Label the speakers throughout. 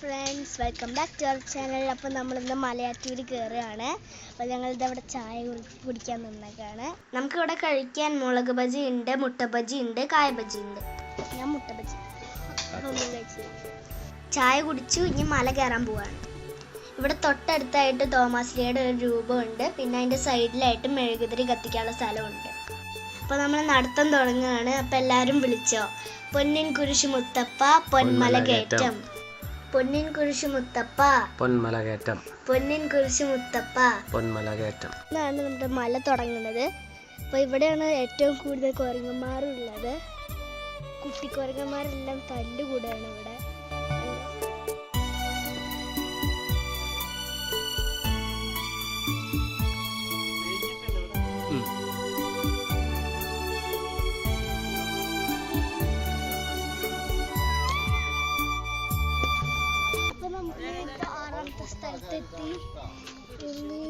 Speaker 1: Friends welcome back to our channel അപ്പോൾ നമ്മളിന്ന് മലയാറ്റൂർ കയറുകയാണ് അപ്പോൾ ഞങ്ങളിത് അവിടെ ചായ കുടി- കുടിക്കാൻ നിന്നേക്കാണ്. നമുക്കിവിടെ കഴിക്കാൻ മുളക് ബജി ഉണ്ട് മുട്ട ബജി ഉണ്ട് കായ ബജി ഉണ്ട്. ഞാൻ മുട്ട ബജി. ചായ കുടിച്ചു ഇനി മല കയറാൻ പോവാണ്. ഇവിടെ തൊട്ടടുത്തായിട്ട് തോമാസ്ലിയുടെ ഒരു രൂപമുണ്ട്. പിന്നെ അതിന്റെ സൈഡിലായിട്ട് മെഴുകുതിരി കത്തിക്കാനുള്ള സ്ഥലമുണ്ട്. അപ്പോൾ നമ്മൾ നടത്തം തുടങ്ങുകയാണ്. അപ്പോൾ എല്ലാവരും വിളിച്ചോ? പൊന്നിൻ കുരിശ് മുത്തപ്പ പൊന്മല കയറ്റം. പൊന്നിൻ കുരിശു മുത്തപ്പ.
Speaker 2: പൊന്മല കയറ്റം
Speaker 1: പൊന്നിൻ കുരിശു മുത്തപ്പ.
Speaker 2: പൊന്മല കയറ്റം
Speaker 1: ഇതാണ് നമ്മുടെ മല തുടങ്ങുന്നത്. അപ്പോൾ ഇവിടെയാണ് ഏറ്റവും കൂടുതൽ കുരങ്ങന്മാരുള്ളത്. കുട്ടിക്കുരങ്ങന്മാരെല്ലാം തല്ലുകൂടാണ് ഇവിടെ. സ്ഥലത്തെത്തി ഇനി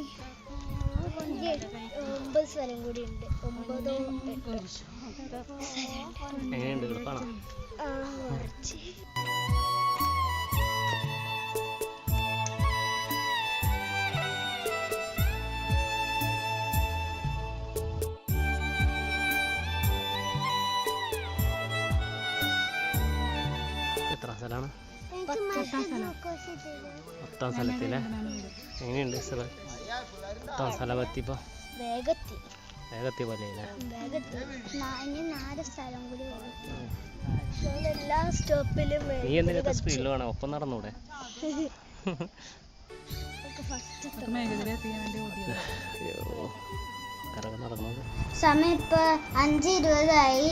Speaker 1: ഒമ്പത് സ്ഥലം കൂടി ഉണ്ട്. ഒമ്പതോ എട്ടോ.
Speaker 2: എങ്ങനെയുണ്ട്?
Speaker 1: ആ കുറച്ച് പത്ത്
Speaker 2: സ്ഥലത്തില്ലേ എങ്ങനെയുണ്ട് സ്ഥലം. പത്താം സ്ഥലം? എത്തിപ്പോ
Speaker 1: വേഗത്തി.
Speaker 2: പോലെ നീ എന്തിനാ സ്പീഡിൽ വേണം? ഒപ്പം നടന്നൂടെ?
Speaker 1: സമയം ഇപ്പൊ അഞ്ച് ഇരുപതായി.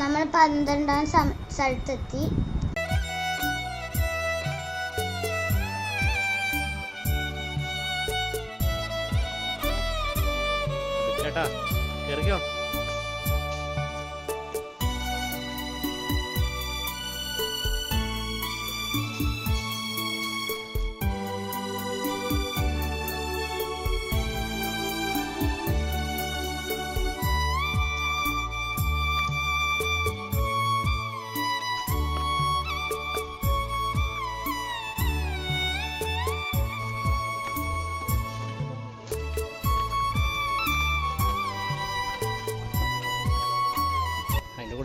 Speaker 1: നമ്മൾ പന്ത്രണ്ടാം സ്ഥലത്തെത്തി.
Speaker 2: ചേട്ടാ കയറിക്കോ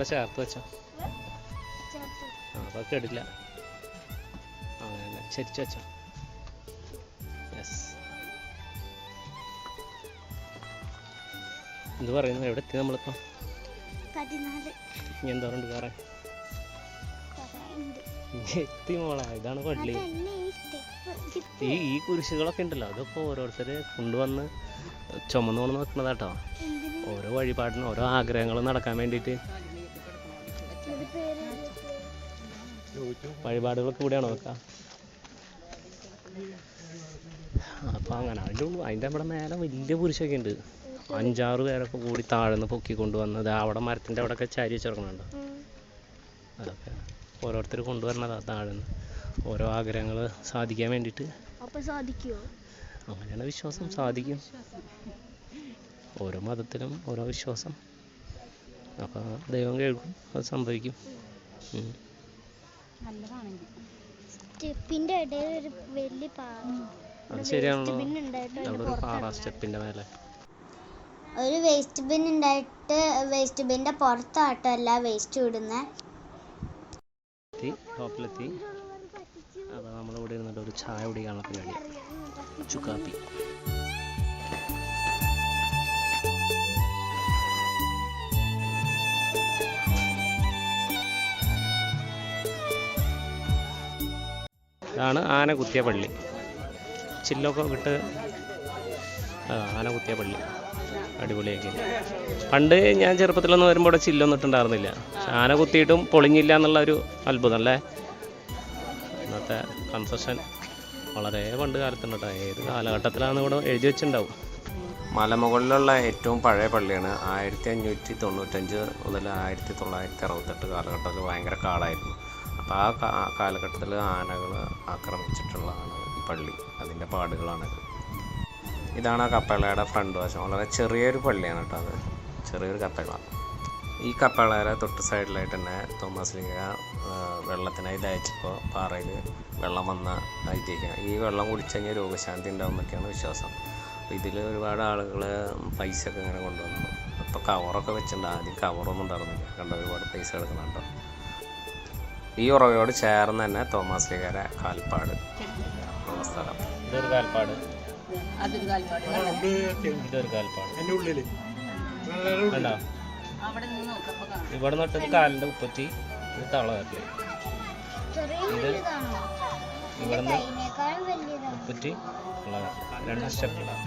Speaker 2: കൂടെ ചേർത്ത് വെച്ചോ. ആ അപ്പോൾ കേടില്ല അങ്ങനെ ചരിച്ച് വെച്ചോ. യെസ് എന്ത് പറയുന്നു എവിടെ എത്തി നമ്മളിപ്പോൾ ഇനി എന്താ എന്തോറുണ്ട് വേറെ? എത്തി മോളാ ഇതാണ് പള്ളി. ഈ ഈ കുരിശുകളൊക്കെ ഉണ്ടല്ലോ അതൊക്കെ ഓരോരുത്തർ കൊണ്ടുവന്ന് ചുമന്നു കൊണ്ട് നോക്കുന്നതാട്ടോ ഓരോ വഴിപാടിനും ഓരോ ആഗ്രഹങ്ങളും നടക്കാൻ വേണ്ടിയിട്ട്. വഴിപാടുകളൊക്കെ ഇവിടെയാണോ നോക്കാം അപ്പോൾ അങ്ങനെ അതിന്റെ ഉള്ളു. അതിന്റെ അവിടെ മേലെ വലിയ കുരിശൊക്കെ ഉണ്ട്. അഞ്ചാറ് പേരൊക്കെ കൂടി താഴ്ന്ന് പൊക്കി കൊണ്ടുവന്നത് അവിടെ മരത്തിന്റെ അവിടെയൊക്കെ ചാരി വെച്ചിറങ്ങുന്നുണ്ട് അതൊക്കെ ഓരോരുത്തർ കൊണ്ടുവരണതാ താഴ്ന്ന്. ഓരോ ആഗ്രഹങ്ങൾ സാധിക്കാൻ വേണ്ടിയിട്ട്.
Speaker 1: അപ്പൊ
Speaker 2: അങ്ങനെയാണ് വിശ്വാസം. സാധിക്കും. ഓരോ മതത്തിലും ഓരോ വിശ്വാസം. അപ്പോൾ ദൈവം കേൾക്കും. അത് സംഭവിക്കും.
Speaker 1: സ്റ്റെപ്പിന്റെ ഇടയിൽ ഒരു വലിയ പാറ
Speaker 2: ശരിയാണല്ലോ. അവിടെ ഒരു പാറ സ്റ്റെപ്പിന്റെ മേലെ.
Speaker 1: ഒരു വേസ്റ്റ് ബിൻ ഉണ്ടായിട്ട് വേസ്റ്റ് ബിന്റെ പുറത്താട്ടോ എല്ലാ വേസ്റ്റ് ഇടുന്നത്
Speaker 2: ടോപ്പിലെത്തി. അപ്പോൾ നമ്മളിവിടെ ഇരുന്നിട്ട് ഒരു ചായ കുടിക്കാനുള്ള പരിപാടി. ചുക്കാപ്പി. ഇതാണ് ആന കുത്തിയ പള്ളി. ചില്ലൊക്കെ വിട്ട് ആന കുത്തിയ പള്ളി. അടിപൊളിയൊക്കെ. പണ്ട് ഞാൻ ചെറുപ്പത്തിലൊന്നും വരുമ്പോൾ ഇവിടെ ചില്ലൊന്നും ഇട്ടുണ്ടായിരുന്നില്ല ആന കുത്തിയിട്ടും പൊളിഞ്ഞില്ല എന്നുള്ള ഒരു അത്ഭുതം അല്ലേ? ഇന്നത്തെ കൺസ്ട്രക്ഷൻ വളരെ പണ്ട് കാലത്തുണ്ട് ഏത് കാലഘട്ടത്തിലാണ് ഇവിടെ എഴുതി വെച്ചിട്ടുണ്ടാവും? മലമുകളിലുള്ള ഏറ്റവും പഴയ പള്ളിയാണ്. ആയിരത്തി അഞ്ഞൂറ്റി തൊണ്ണൂറ്റഞ്ച് മുതൽ ആയിരത്തി തൊള്ളായിരത്തി അറുപത്തെട്ട് കാലഘട്ടത്തിൽ ഭയങ്കര കാടായിരുന്നു. അപ്പോൾ ആ കാലഘട്ടത്തിൽ ആനകൾ ആക്രമിച്ചിട്ടുള്ളതാണ് ഈ പള്ളി അതിന്റെ പാടുകളാണിത്. ഇതാണ് ആ കപ്പളയുടെ ഫ്രണ്ട് വശം. വളരെ ചെറിയൊരു പള്ളിയാണ് കേട്ടോ അത്. ചെറിയൊരു കപ്പള ഈ കപ്പളയുടെ തൊട്ട് സൈഡിലായിട്ട് തന്നെ തോമസ് ലിംഗ വെള്ളത്തിനായി ദയച്ചപ്പോൾ പാറയിൽ വെള്ളം വന്ന ഐതിഹ്യം ഈ വെള്ളം കുടിച്ചു കഴിഞ്ഞാൽ രോഗശാന്തി ഉണ്ടാവും എന്നൊക്കെയാണ് വിശ്വാസം. അപ്പോൾ ഇതിൽ ഒരുപാട് ആളുകൾ പൈസ ഒക്കെ ഇങ്ങനെ കൊണ്ടുവന്നു. അപ്പോൾ കവറൊക്കെ വെച്ചിട്ടുണ്ട്. ആദ്യം കവറൊന്നും ഉണ്ടായിരുന്നില്ല. കണ്ട ഒരുപാട് പൈസ എടുക്കുന്നുണ്ടോ ഈ ഉറവയോട് ചേർന്ന് തന്നെ തോമസ് ലീഗര കാൽപ്പാട് സ്ഥലം. ഇതൊരു കാൽപ്പാട്. ഇതൊരു കാൽപ്പാട്.
Speaker 3: ഉള്ളിൽ.
Speaker 2: കണ്ടോ
Speaker 4: അവിടെ നിന്ന് നോക്കപ്പോ കാണാം.
Speaker 2: ഇവിടെ നിന്നിട്ട് കാലിന്റെ ഉപ്പത്തി ഇത് തള
Speaker 1: ചെറിയ
Speaker 2: ഇത്
Speaker 1: ഇവിടെ
Speaker 2: ഇവിടുന്ന് ഉപ്പത്തി രണ്ട് സ്റ്റെപ്പിലാണ്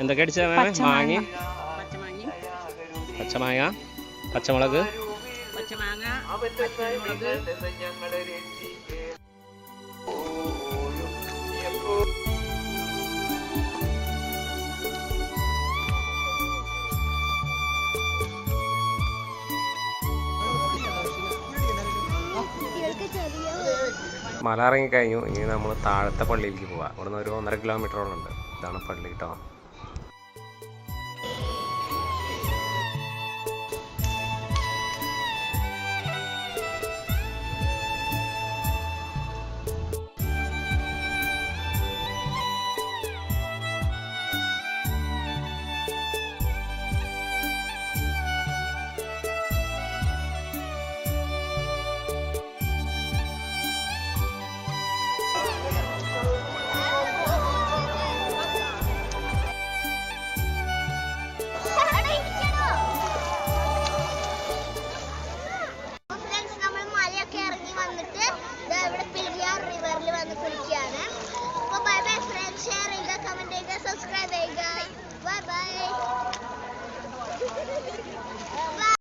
Speaker 2: എന്തൊക്കെ അടിച്ചാ മാങ്ങി.
Speaker 4: പച്ചമാങ്ങ.
Speaker 2: പച്ചമാങ്ങ പച്ചമുളക്. മല ഇറങ്ങിക്കഴിഞ്ഞു. ഇനി നമ്മൾ താഴത്തെ പള്ളിയിലേക്ക് പോവാം. ഇവിടുന്ന് ഒരു ഒന്നര കിലോമീറ്ററോളം ഉണ്ട്. ഇതാണ് പള്ളി കേട്ടോ Extra Vegas.